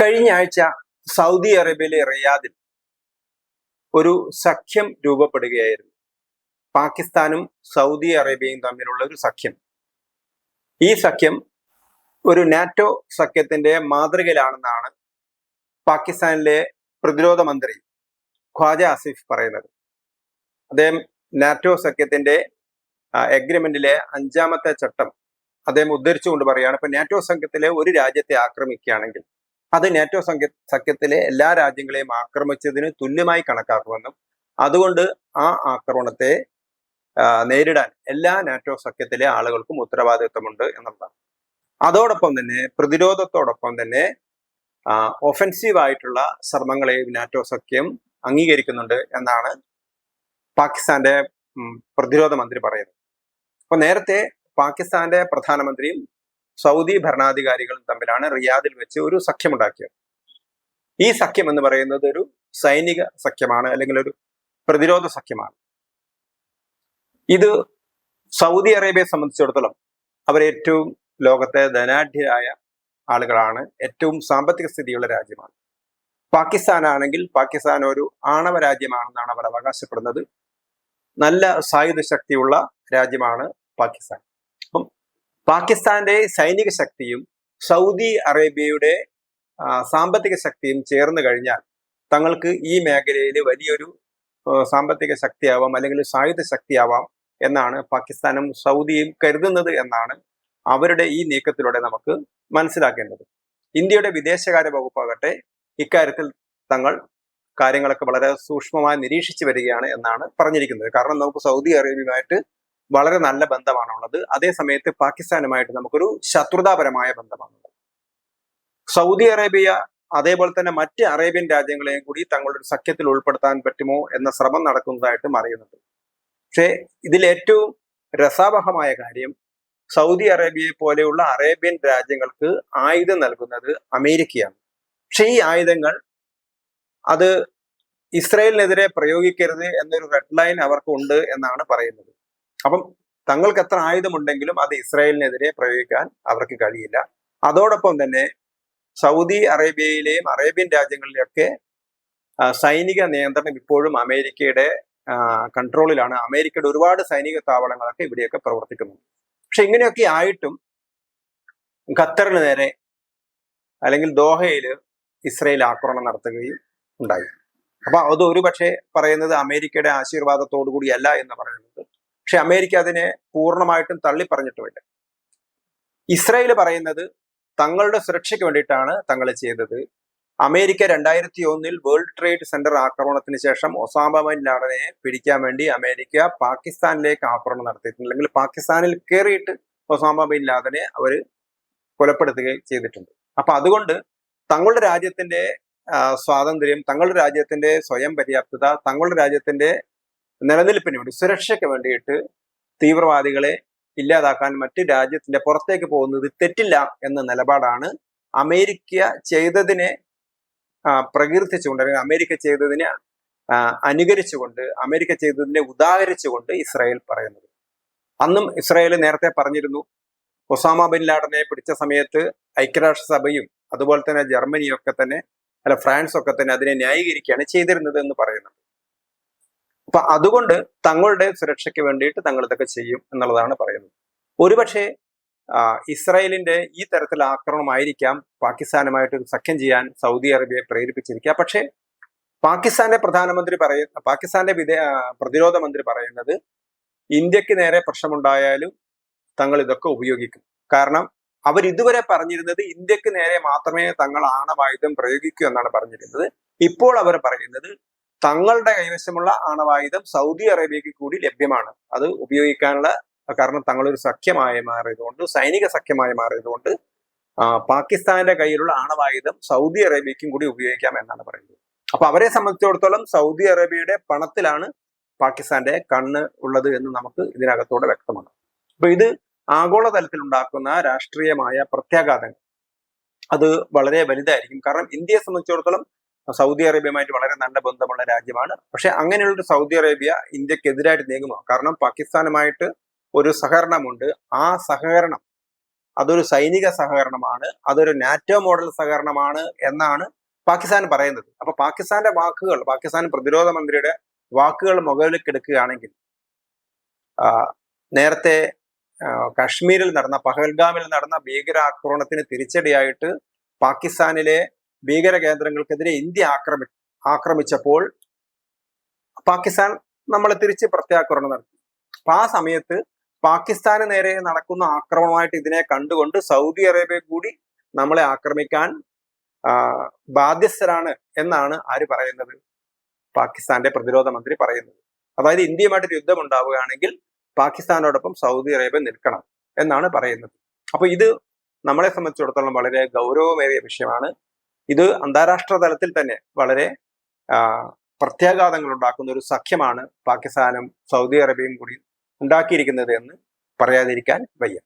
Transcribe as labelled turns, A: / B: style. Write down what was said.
A: കഴിഞ്ഞ ആഴ്ച സൗദി അറേബ്യയിലെ റിയാദിൽ ഒരു സഖ്യം രൂപപ്പെടുകയായിരുന്നു. പാകിസ്ഥാനും സൗദി അറേബ്യയും തമ്മിലുള്ള ഒരു സഖ്യം. ഈ സഖ്യം ഒരു നാറ്റോ സഖ്യത്തിന്റെ മാതൃകയിലാണെന്നാണ് പാകിസ്ഥാനിലെ പ്രതിരോധ മന്ത്രി ഖ്വാജ ആസിഫ് പറയുന്നത്. അദ്ദേഹം നാറ്റോ സഖ്യത്തിന്റെ എഗ്രിമെന്റിലെ അഞ്ചാമത്തെ ചട്ടം അദ്ദേഹം ഉദ്ധരിച്ചുകൊണ്ട് പറയുകയാണ്. ഇപ്പൊ നാറ്റോ സംഘത്തിലെ ഒരു രാജ്യത്തെ ആക്രമിക്കുകയാണെങ്കിൽ അത് നാറ്റോ സംഘ സഖ്യത്തിലെ എല്ലാ രാജ്യങ്ങളെയും ആക്രമിച്ചതിന് തുല്യമായി കണക്കാക്കുമെന്നും അതുകൊണ്ട് ആ ആക്രമണത്തെ നേരിടാൻ എല്ലാ നാറ്റോ സഖ്യത്തിലെ ആളുകൾക്കും ഉത്തരവാദിത്വമുണ്ട് എന്നുള്ളതാണ്. അതോടൊപ്പം തന്നെ പ്രതിരോധത്തോടൊപ്പം തന്നെ ഒഫൻസീവ് ആയിട്ടുള്ള ശ്രമങ്ങളെയും നാറ്റോ സഖ്യം അംഗീകരിക്കുന്നുണ്ട് എന്നാണ് പാകിസ്ഥാന്റെ പ്രതിരോധ മന്ത്രി പറയുന്നത്. അപ്പൊ നേരത്തെ പാകിസ്ഥാന്റെ പ്രധാനമന്ത്രിയും സൗദി ഭരണാധികാരികളും തമ്മിലാണ് റിയാദിൽ വെച്ച് ഒരു സഖ്യമുണ്ടാക്കിയത്. ഈ സഖ്യം എന്ന് പറയുന്നത് ഒരു സൈനിക സഖ്യമാണ് അല്ലെങ്കിൽ ഒരു പ്രതിരോധ സഖ്യമാണ്. ഇത് സൗദി അറേബ്യയെ സംബന്ധിച്ചിടത്തോളം അവർ ഏറ്റവും ലോകത്തെ ധനാഢ്യരായ ആളുകളാണ് ഏറ്റവും സാമ്പത്തിക സ്ഥിതിയുള്ള രാജ്യമാണ്. പാകിസ്ഥാനാണെങ്കിൽ പാകിസ്ഥാൻ ഒരു ആണവ രാജ്യമാണെന്നാണ് അവർ അവകാശപ്പെടുന്നത്. നല്ല സായുധ ശക്തിയുള്ള രാജ്യമാണ് പാകിസ്ഥാൻ. പാകിസ്ഥാന്റെ സൈനിക ശക്തിയും സൗദി അറേബ്യയുടെ സാമ്പത്തിക ശക്തിയും ചേർന്ന് കഴിഞ്ഞാൽ തങ്ങൾക്ക് ഈ മേഖലയിൽ വലിയൊരു സാമ്പത്തിക ശക്തിയാവാം അല്ലെങ്കിൽ സായുധ ശക്തിയാവാം എന്നാണ് പാകിസ്ഥാനും സൗദിയും കരുതുന്നത് എന്നാണ് അവരുടെ ഈ നീക്കത്തിലൂടെ നമുക്ക് മനസ്സിലാക്കേണ്ടത്. ഇന്ത്യയുടെ വിദേശകാര്യ വകുപ്പാകട്ടെ ഇക്കാര്യത്തിൽ തങ്ങൾ കാര്യങ്ങളൊക്കെ വളരെ സൂക്ഷ്മമായി നിരീക്ഷിച്ചു വരികയാണ് എന്നാണ് പറഞ്ഞിരിക്കുന്നത്. കാരണം നമുക്ക് സൗദി അറേബ്യയുമായിട്ട് വളരെ നല്ല ബന്ധമാണുള്ളത്. അതേ സമയത്ത് പാകിസ്ഥാനുമായിട്ട് നമുക്കൊരു ശത്രുതാപരമായ ബന്ധമാണുള്ളത്. സൗദി അറേബ്യ അതേപോലെ തന്നെ മറ്റ് അറേബ്യൻ രാജ്യങ്ങളെയും കൂടി തങ്ങളുടെ സഖ്യത്തിൽ ഉൾപ്പെടുത്താൻ പറ്റുമോ എന്ന ശ്രമം നടക്കുന്നതായിട്ടും അറിയുന്നുണ്ട് പക്ഷേ ഇതിലേറ്റവും രസാവഹമായ കാര്യം സൗദി അറേബ്യയെ പോലെയുള്ള അറേബ്യൻ രാജ്യങ്ങൾക്ക് ആയുധം നൽകുന്നത് അമേരിക്കയാണ്. പക്ഷേ ഈ ആയുധങ്ങൾ അത് ഇസ്രയേലിനെതിരെ പ്രയോഗിക്കരുത് എന്നൊരു റെഡ് ലൈൻ അവർക്കുണ്ട് എന്നാണ് പറയുന്നത്. അപ്പം തങ്ങൾക്ക് എത്ര ആയുധമുണ്ടെങ്കിലും അത് ഇസ്രായേലിനെതിരെ പ്രയോഗിക്കാൻ അവർക്ക് കഴിയില്ല. അതോടൊപ്പം തന്നെ സൗദി അറേബ്യയിലെയും അറേബ്യൻ രാജ്യങ്ങളിലെയൊക്കെ ആ, സൈനിക നിയന്ത്രണം ഇപ്പോഴും അമേരിക്കയുടെ കൺട്രോളിലാണ് അമേരിക്കയുടെ ഒരുപാട് സൈനിക താവളങ്ങളൊക്കെ ഇവിടെയൊക്കെ പ്രവർത്തിക്കുന്നുണ്ട്. പക്ഷെ ഇങ്ങനെയൊക്കെ ആയിട്ടും ഖത്തറിന് നേരെ അല്ലെങ്കിൽ ദോഹയിൽ ഇസ്രയേൽ ആക്രമണം നടത്തുകയും ഉണ്ടായി. അപ്പൊ അത് ഒരു പക്ഷേ പറയുന്നത് അമേരിക്കയുടെ ആശീർവാദത്തോടു കൂടിയല്ല എന്ന് പറയുന്നത് പക്ഷെ അമേരിക്ക അതിനെ പൂർണമായിട്ടും തള്ളി പറഞ്ഞിട്ടുമില്ല ഇസ്രായേൽ പറയുന്നത് തങ്ങളുടെ സുരക്ഷയ്ക്ക് വേണ്ടിയിട്ടാണ് തങ്ങൾ ചെയ്തത്. അമേരിക്ക രണ്ടായിരത്തി ഒന്നിൽ വേൾഡ് ട്രേഡ് സെന്റർ ആക്രമണത്തിന് ശേഷം ഒസാമ ബിൻ ലാഡനെ പിടിക്കാൻ വേണ്ടി അമേരിക്ക പാകിസ്ഥാനിലേക്ക് ആക്രമണം നടത്തിയിട്ടുണ്ട്. അല്ലെങ്കിൽ പാകിസ്ഥാനിൽ കയറിയിട്ട് ഒസാമ ബിൻ ലാദനെ അവർ കൊലപ്പെടുത്തുകയും ചെയ്തിട്ടുണ്ട്. അപ്പൊ അതുകൊണ്ട് തങ്ങളുടെ രാജ്യത്തിന്റെ സ്വാതന്ത്ര്യം തങ്ങളുടെ രാജ്യത്തിന്റെ സ്വയം പര്യാപ്തത തങ്ങളുടെ രാജ്യത്തിന്റെ നിലനിൽപ്പിന് വേണ്ടി സുരക്ഷയ്ക്ക് വേണ്ടിയിട്ട് തീവ്രവാദികളെ ഇല്ലാതാക്കാൻ മറ്റ് രാജ്യത്തിന്റെ പുറത്തേക്ക് പോകുന്നത് തെറ്റില്ല എന്ന നിലപാടാണ് അമേരിക്ക ചെയ്തതിനെ പ്രകീർത്തിച്ചുകൊണ്ട് അല്ലെങ്കിൽ അമേരിക്ക ചെയ്തതിനെ അനുകരിച്ചുകൊണ്ട് അമേരിക്ക ചെയ്തതിനെ ഉദാഹരിച്ചുകൊണ്ട് ഇസ്രായേൽ പറയുന്നത്. അന്നും ഇസ്രായേൽ നേരത്തെ പറഞ്ഞിരുന്നു ഒസാമ ബിൻ ലാഡനെ പിടിച്ച സമയത്ത് ഐക്യരാഷ്ട്രസഭയും അതുപോലെ തന്നെ ജർമ്മനിയൊക്കെ തന്നെ അല്ല ഫ്രാൻസ് ഒക്കെ തന്നെ അതിനെ ന്യായീകരിക്കുകയാണ് ചെയ്തിരുന്നത് എന്ന് പറയുന്നുണ്ട്. അപ്പൊ അതുകൊണ്ട് തങ്ങളുടെ സുരക്ഷയ്ക്ക് വേണ്ടിയിട്ട് തങ്ങൾ ഇതൊക്കെ ചെയ്യും എന്നുള്ളതാണ് പറയുന്നത്. ഒരുപക്ഷെ ഇസ്രായേലിന്റെ ഈ തരത്തിലുള്ള ആക്രമണമായിരിക്കാം പാകിസ്ഥാനുമായിട്ട് സഖ്യം ചെയ്യാൻ സൗദി അറേബ്യയെ പ്രേരിപ്പിച്ചിരിക്കുക. പക്ഷേ പാകിസ്ഥാന്റെ പ്രധാനമന്ത്രി പറയ പാകിസ്ഥാന്റെ വിദേ പ്രതിരോധ മന്ത്രി പറയുന്നത് ഇന്ത്യയ്ക്ക് നേരെ പ്രശ്നമുണ്ടായാലും തങ്ങൾ ഇതൊക്കെ ഉപയോഗിക്കും. കാരണം അവർ ഇതുവരെ പറഞ്ഞിരുന്നത് ഇന്ത്യയ്ക്ക് നേരെ മാത്രമേ തങ്ങൾ ആണവായുധം പ്രയോഗിക്കൂ എന്നാണ് പറഞ്ഞിരുന്നത്. ഇപ്പോൾ അവർ പറയുന്നത് തങ്ങളുടെ കൈവശമുള്ള ആണവായുധം സൗദി അറേബ്യക്ക് കൂടി ലഭ്യമാണ്. അത് ഉപയോഗിക്കാനുള്ള കാരണം തങ്ങളൊരു സഖ്യമായി മാറിയതുകൊണ്ട് സൈനിക സഖ്യമായി മാറിയതുകൊണ്ട് പാകിസ്ഥാന്റെ കയ്യിലുള്ള ആണവായുധം സൗദി അറേബ്യക്കും കൂടി ഉപയോഗിക്കാം എന്നാണ് പറയുന്നത്. അപ്പൊ അവരെ സംബന്ധിച്ചിടത്തോളം സൗദി അറേബ്യയുടെ പണത്തിലാണ് പാകിസ്ഥാന്റെ കണ്ണ് ഉള്ളത് എന്ന് നമുക്ക് ഇതിനകത്തോടെ വ്യക്തമാണ്. അപ്പൊ ഇത് ആഗോളതലത്തിൽ ഉണ്ടാക്കുന്ന രാഷ്ട്രീയമായ പ്രത്യാഘാതങ്ങൾ. അത് വളരെ വലുതായിരിക്കും. കാരണം ഇന്ത്യയെ സംബന്ധിച്ചിടത്തോളം സൗദി അറേബ്യയുമായിട്ട് വളരെ നല്ല ബന്ധമുള്ള രാജ്യമാണ്. പക്ഷെ അങ്ങനെയുള്ള ഒരു സൗദി അറേബ്യ ഇന്ത്യക്കെതിരായിട്ട് നീങ്ങുമോ? കാരണം പാകിസ്ഥാനുമായിട്ട് ഒരു സഹകരണമുണ്ട്. ആ സഹകരണം അതൊരു സൈനിക സഹകരണമാണ്. അതൊരു നാറ്റോ മോഡൽ സഹകരണമാണ് എന്നാണ് പാകിസ്ഥാൻ പറയുന്നത്. അപ്പൊ പാകിസ്ഥാന്റെ വാക്കുകൾ പാകിസ്ഥാൻ പ്രതിരോധ മന്ത്രിയുടെ വാക്കുകൾ മുകളിലേക്ക് എടുക്കുകയാണെങ്കിൽ നേരത്തെ കാശ്മീരിൽ നടന്ന പഹൽഗാമിൽ നടന്ന ഭീകരാക്രമണത്തിന് തിരിച്ചടിയായിട്ട് പാകിസ്ഥാനിലെ ഭീകര കേന്ദ്രങ്ങൾക്കെതിരെ ഇന്ത്യ ആക്രമി ആക്രമിച്ചപ്പോൾ പാകിസ്ഥാൻ നമ്മളെ തിരിച്ച് പ്രത്യാക്രമണം നടത്തി. അപ്പൊ ആ സമയത്ത് പാകിസ്ഥാന് നേരെ നടക്കുന്ന ആക്രമണമായിട്ട് ഇതിനെ കണ്ടുകൊണ്ട് സൗദി അറേബ്യ കൂടി നമ്മളെ ആക്രമിക്കാൻ ബാധ്യസ്ഥരാണ് എന്നാണ് ആര് പറയുന്നത്? പാകിസ്ഥാന്റെ പ്രതിരോധ മന്ത്രി പറയുന്നത്. അതായത് ഇന്ത്യയുമായിട്ട് യുദ്ധം ഉണ്ടാവുകയാണെങ്കിൽ പാകിസ്ഥാനോടൊപ്പം സൗദി അറേബ്യ നിൽക്കണം എന്നാണ് പറയുന്നത്. അപ്പൊ ഇത് നമ്മളെ സംബന്ധിച്ചിടത്തോളം വളരെ ഗൗരവമേറിയ വിഷയമാണ്. ഇത് അന്താരാഷ്ട്ര തലത്തിൽ തന്നെ വളരെ പ്രത്യാഘാതങ്ങൾ ഉണ്ടാക്കുന്ന ഒരു സഖ്യമാണ് പാകിസ്ഥാനും സൗദി അറേബ്യയും കൂടി ഉണ്ടാക്കിയിരിക്കുന്നത് എന്ന് പറയാതിരിക്കാൻ വയ്യ.